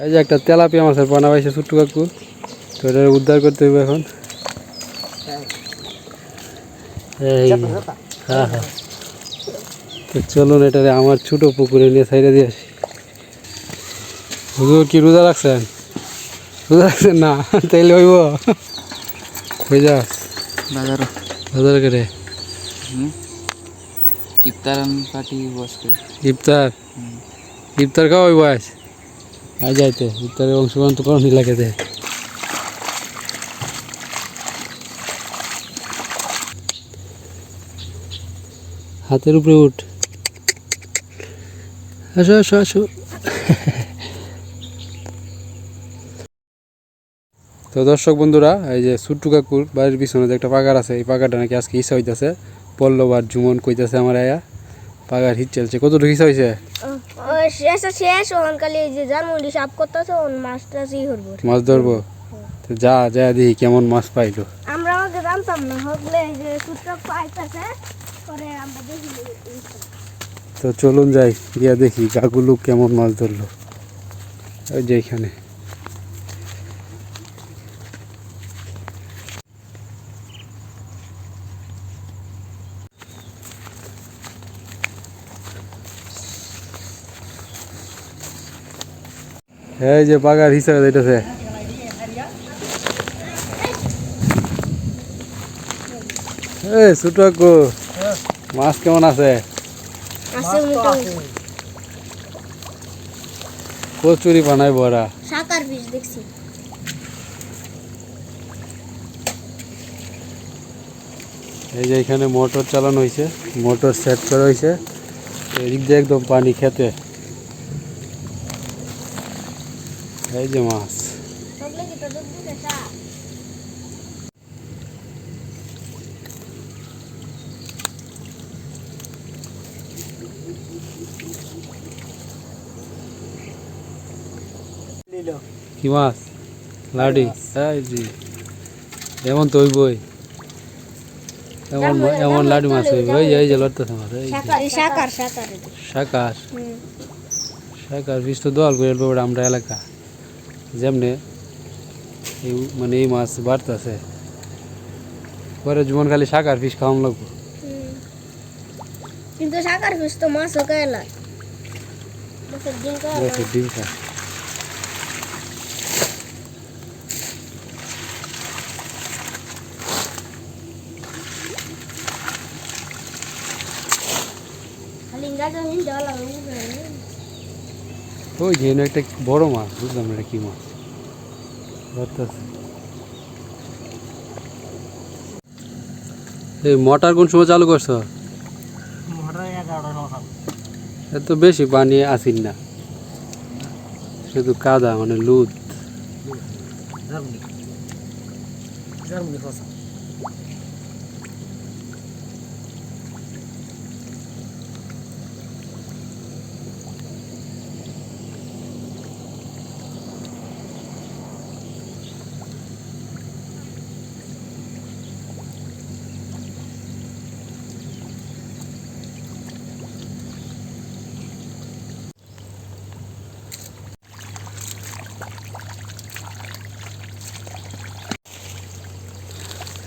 এই যে একটা তেলাপিয়া মাছের পানা পাইছে ছোট্ট কাকু। তো এটা উদ্ধার করতে হবে এখন। হ্যাঁ হ্যাঁ। তো চলুন এটারে আমার ছোট পুকুরে নিয়ে সাইডে দিয়ে আসি। হুজুর কি রোজা রাখছেন? রোজা রাখছেন না? তাইলে হইব? যা বাজার। বাজার করে ইফতার পার্টি বসবে। ইফতার? ইফতার খাওয়া হইব আজ যাইতে ইফতারে অংশগ্রহণ তো করনি লাগে দে। হাতের উপরে উঠ। আসো আসো আসো। তো দর্শক বন্ধুরা, এই যে সুট্টু কাকুর বাড়ির পিছনে যে একটা পাগার আছে, এই পাগারটা নাকি আজকে ইচ্ছা হইতেছে। পল্লব আর জুমন কইতাছে আমার আয়া। পাগার হিট চলছে। কতটুকু ইচ্ছা হয়েছে ও শেষ শেষ ওখান কালি এই যে জানমুন্ডি সাপ করতেছে ওন মাছটা ই করব মাছ ধরবো? তো যা যা দেখি কেমন মাছ পাইলো। আমরা আমাকে জানতাম না হকলে এই যে সূত্র পাইতেছে পরে আমরা দেখি। তো চলুন যাই গিয়া দেখি গাগুলু কেমন মাছ ধরলো। ওই যে এখানে। এই যে বাগার হিসাবে যাইতেছে। এই ছোট কাকু, মাছ কেমন আছে? কচুরি বানাই বড়া শাকার পিস দেখছি। এই যে এখানে মোটর চালানো হয়েছে মোটর সেট করা হয়েছে এদিক দিয়ে একদম পানি খেতে। এই যে মাছ। কি মাছ? লাডি এমন তো হইবই। এমন এমন লাডি মাছ হইব এই যে এই যে লড়তেছে মাছ। শাকার শাকার। শাকার? শাকার শাকার তো দোয়াল করে আমরা এলাকা। যেমনে এই মানে এই মাছ বাড়তেছে পরে জীবন খালি শাকার ফিস খাওয়ান লাগবো কিন্তু শাকার পিস তো মাছ ও কায়লা মাছের ডিম কায়লা দেখো ডিম খা খালি গাজর হিন্দি হলাম ওই যে একটা বড় মাছ বুঝলাম এটা কি মাছ। এই মোটর কোন সময় চালু করছ? এত বেশি পানি আসিন না। শুধু কাদা মানে লুদ।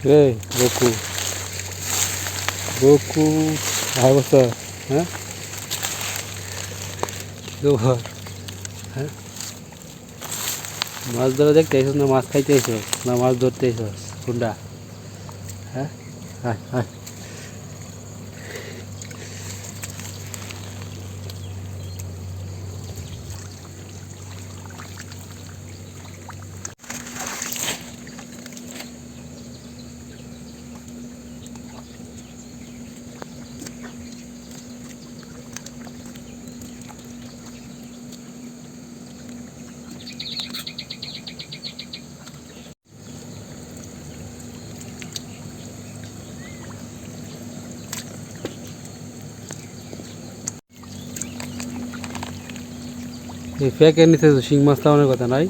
রে বকু। বকু ভাই বসা। হ্যাঁ? খবর হ্যাঁ? মাছ ধরা দেখতে এসো না মাছ খাইতে এসো না মাছ ধরতে এসো কোনটা হ্যাঁ? হ্যাঁ আয়। এই প্যাকের নিচে শিং মাছ অনেক কথা নাই।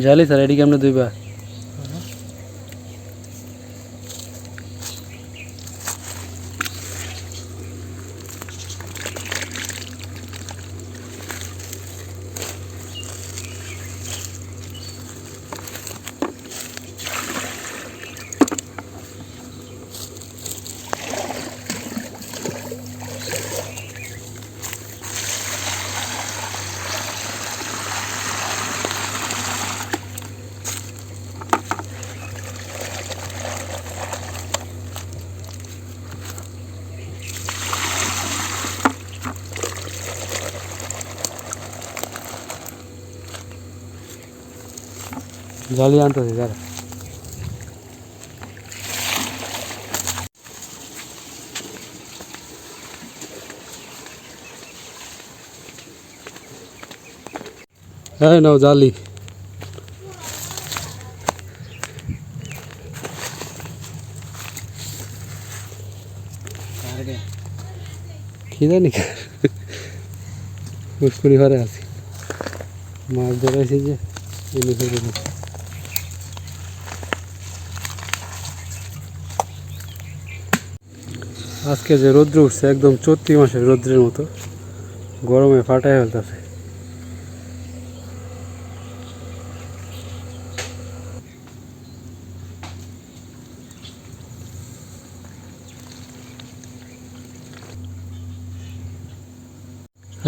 জালি স্যার এটি কেমনে দুইবা জালি আনতেছি স্যার হ্যাঁ নাও জালি কি জানি পুষ্করি ঘরে আছি মাছ ধরেছি যে এনে ফেলে আজকে যে রৌদ্র উঠছে, একদম চৈত্রি মাসের রৌদ্রের মতো, গরমে ফাটায় ফেলতেছে।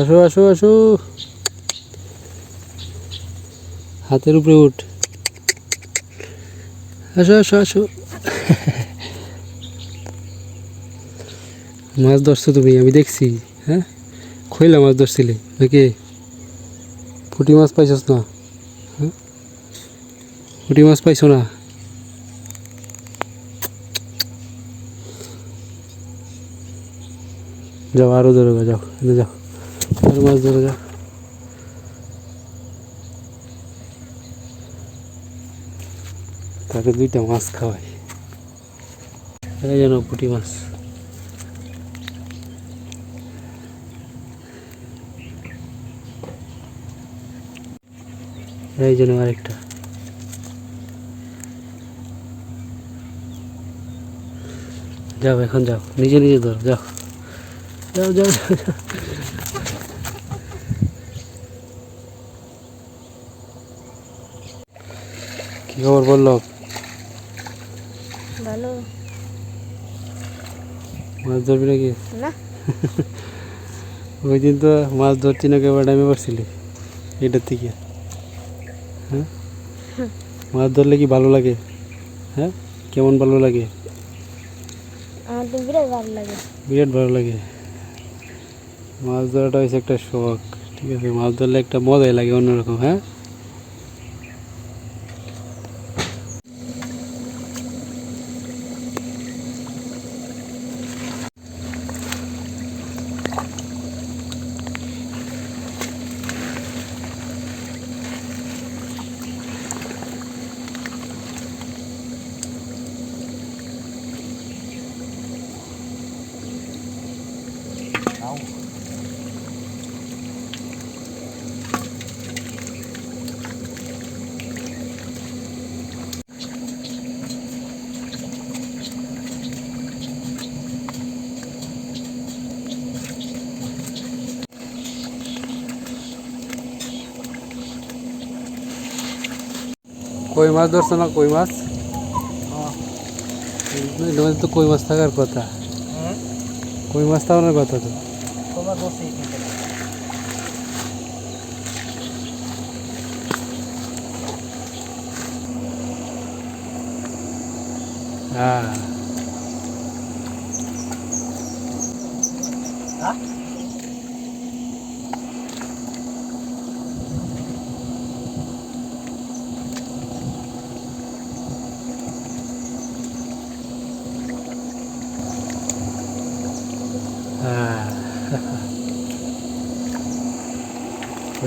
আসো আসো আসো। হাতের উপরে উঠ। আসো আসো আসো। মাছ ধরছো তুমি, আমি দেখছি হ্যাঁ? খইলা মাছ ধরছিলে, নাকি? পুঁটি মাছ পাইছস না হ্যাঁ? পুঁটি মাছ পাইছো না? যাও, আরও ধরো যাও, এনে যাও, আরও মাছ ধরো যাও তাকে দুইটা মাছ খাওয়াই। যেন পুঁটি মাছ। এই জন্য আরেকটা। যাও এখন যাও। নিজে নিজে ধরো যাও। যাও যাও। কি খবর বলল? ভালো। মাছ ধরবি নাকি? না। ওই দিন তো মাছ ধরছি না কেবল টাইমে পারছিলি। এটার থেকে। হ্যাঁ? মাছ ধরলে কি ভালো লাগে? হ্যাঁ? কেমন ভালো লাগে? আমার তো বিরাট ভালো লাগে। বিরাট ভালো লাগে। মাছ ধরাটা হচ্ছে একটা শখ ঠিক আছে? মাছ ধরলে একটা মজাই লাগে অন্যরকম হ্যাঁ? কই মাছ ধরছো না কই মাছ? এর তো কই মাছ থাকার কথা। কই মাছ থাকার কথা তো। হ্যাঁ হ্যাঁ।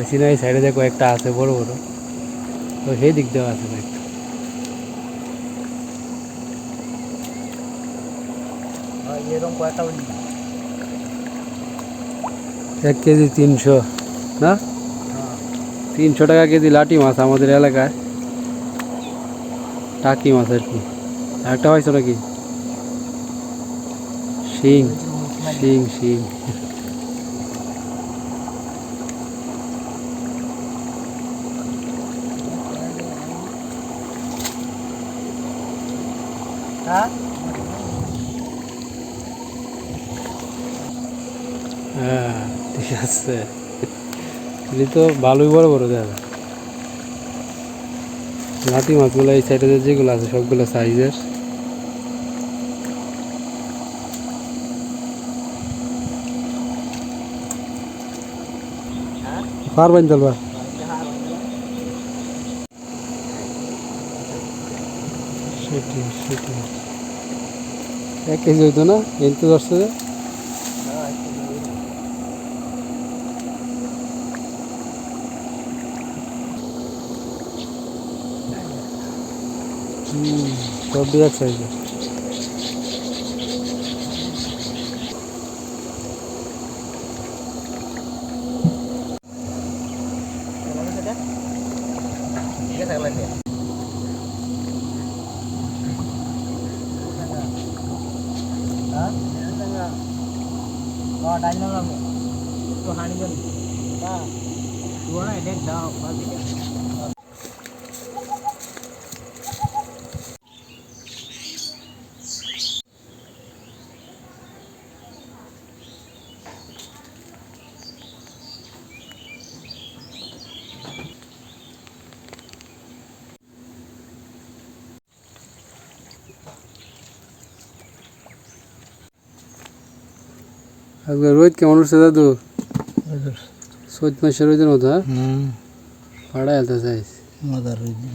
সিনাই সাইডে যে কয়েকটা আছে বড় বড় তো সেই দিক দিয়েও আছে কয়েকটা। কয়েকটা এক কেজি তিনশো না? তিনশো টাকা কেজি লাটি মাছ আমাদের এলাকায়। টাকি মাছ আর কি। একটা পাইছো নাকি? শিং শিং শিং। হ্যাঁ ঠিক আছে এটি তো ভালোই বড় বড় যায়। লাতি মাছগুলো এই সাইডে যেগুলো আছে সবগুলো সাইজের পারবেন চলবা সেটি সেটি এক কেজি হইতো না এই তো ধরছে সব বিরাট সাইজের। আজকে রোদ কেমন উঠছে দাদু? চৈত মাসের রোদের মতো হ্যাঁ? হুম। পাড়া এলতে চাইছ মজার রুজি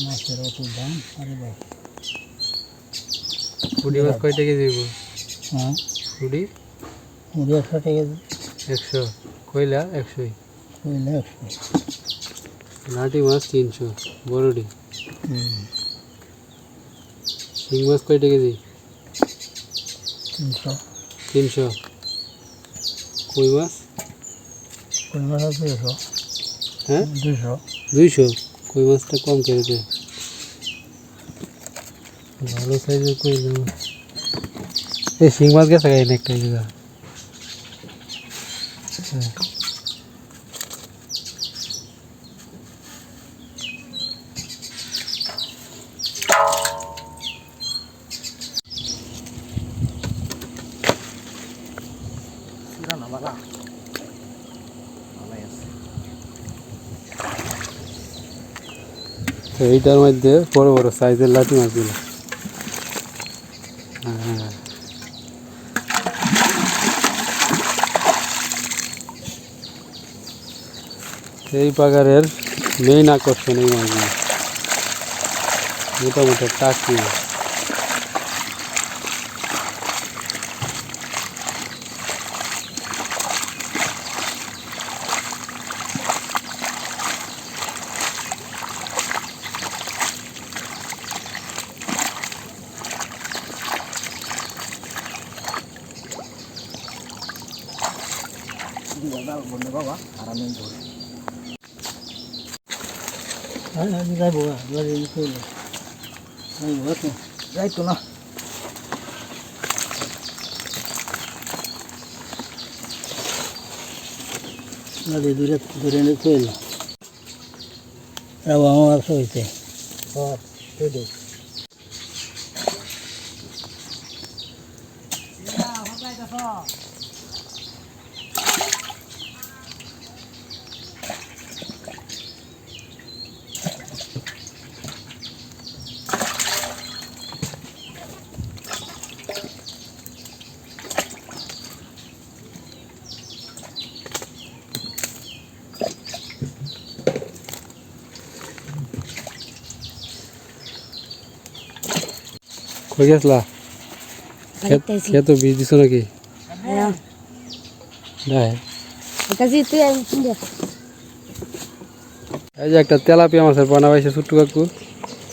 মাছের অত দাম? আরে বাবা। ফুটি মাছ কয়টা কেজি দিব? হ্যাঁ। ফুটি মুড়ি একশো টাকা একশো কইলা একশোই? কইলে একশো। লাটি মাছ তিনশো বড়ডি শিং মাছ কয়টা কেজি? তিনশো। তিনশো। কই মাছ? কই মাছ দুশো। হ্যাঁ? দুশো। দুইশো? কই মাছটা কম দে। ভালো সাইজের কই মাছ এই শিং মাছ গেছে একটা জায়গা আছে এইটার মধ্যে বড় বড় সাইজের লাঠি মাছগুলো হ্যাঁ এই পাগারের মেইন আকর্ষণ এই মাছগুলো মোটামুটি টাকি মাছ। বন্ধু বাবা আরামে ধরে হ্যাঁ আমি যাইবো যাইতো না নদী দূরে দূরে নিয়ে চল রাবো আমার হ্যাঁ কই গেছলা? খেতো বীজ দিছো নাকি? হ্যাঁ। এই যে একটা তেলাপিয়া মাছের পানা পাইছে ছোট্ট কাকু।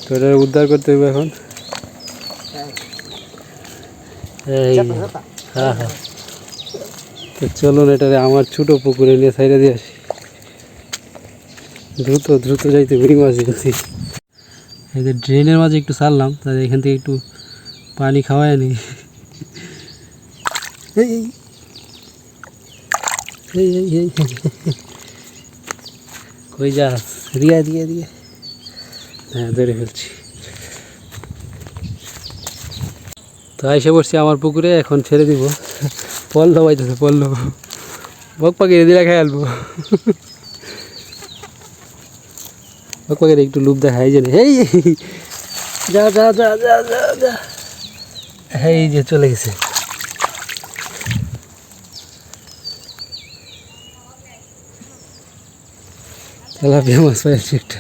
তো এটা উদ্ধার করতে হবে এখন। এই হ্যাঁ হ্যাঁ। তো চলুন এটারে আমার ছোট পুকুরে নিয়ে সাইডে দিয়ে আসি। দ্রুত দ্রুত যাইতে বেরিয়ে মাছ দিচ্ছি এই যে ড্রেনের মাঝে একটু ছাড়লাম তাহলে এখান থেকে একটু পানি খাওয়াই নি। এই কই যাস? রিয়া দিয়ে দিয়ে হ্যাঁ ধরে ফেলছি। তো এসে পড়ছি আমার পুকুরে, এখন ছেড়ে দিব। পল পল্ল বাইতেছে পল্ল বক পাখি দিলে খাই আলবো। বক পাখির একটু লুপ দেখাই যে এই। যা যা যা যা যা যা। এই যে চলে গেছে। তেলাপিয়া মাছ পাইছি একটা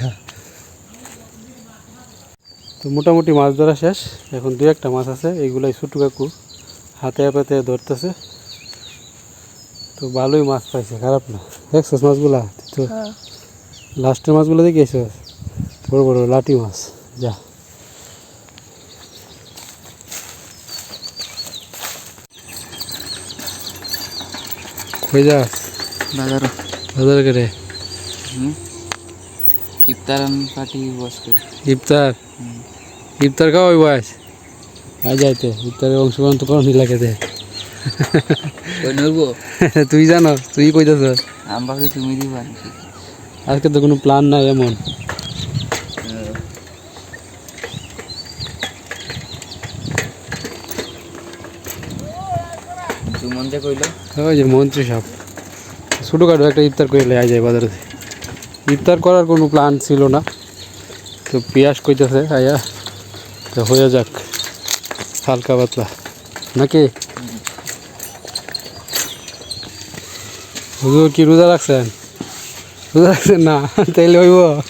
তো মোটামুটি মাছ ধরা শেষ। এখন দু একটা মাছ আছে এইগুলাই ছোটু কাকু হাতে পাতে ধরতেছে। তো ভালোই মাছ পাইছে খারাপ না। দেখছিস মাছগুলা? তো হ্যাঁ। লাস্টের মাছগুলো দেখিয়েছ বড় বড় লাটি মাছ যা। কই যা। বাজার বাজার করে ইফতার পার্টি ইফতার? ইফতার খাওয়াই বয়স আই যাইতে ইফতারে অংশগ্রহণ তো করনি লাগে দে। তুই জানো তুই কইতেছ। আমি ভাবছি তুমি দিবা আজকে তো কোনো প্ল্যান নাই এমন। সুমন যে কইলো ওই যে মন্ত্রী সাহেব। ছোটোখাটো একটা ইফতার করে আয় যায় বাজারে। ইফতার করার কোনো প্ল্যান ছিল না। তো পেঁয়াজ কইতেছে, আয়া, তো হয়ে যাক। হালকা পাতলা। নাকি? হুজুর কি রোজা রাখছেন? রোজা রাখছেন না? তাইলে হইব।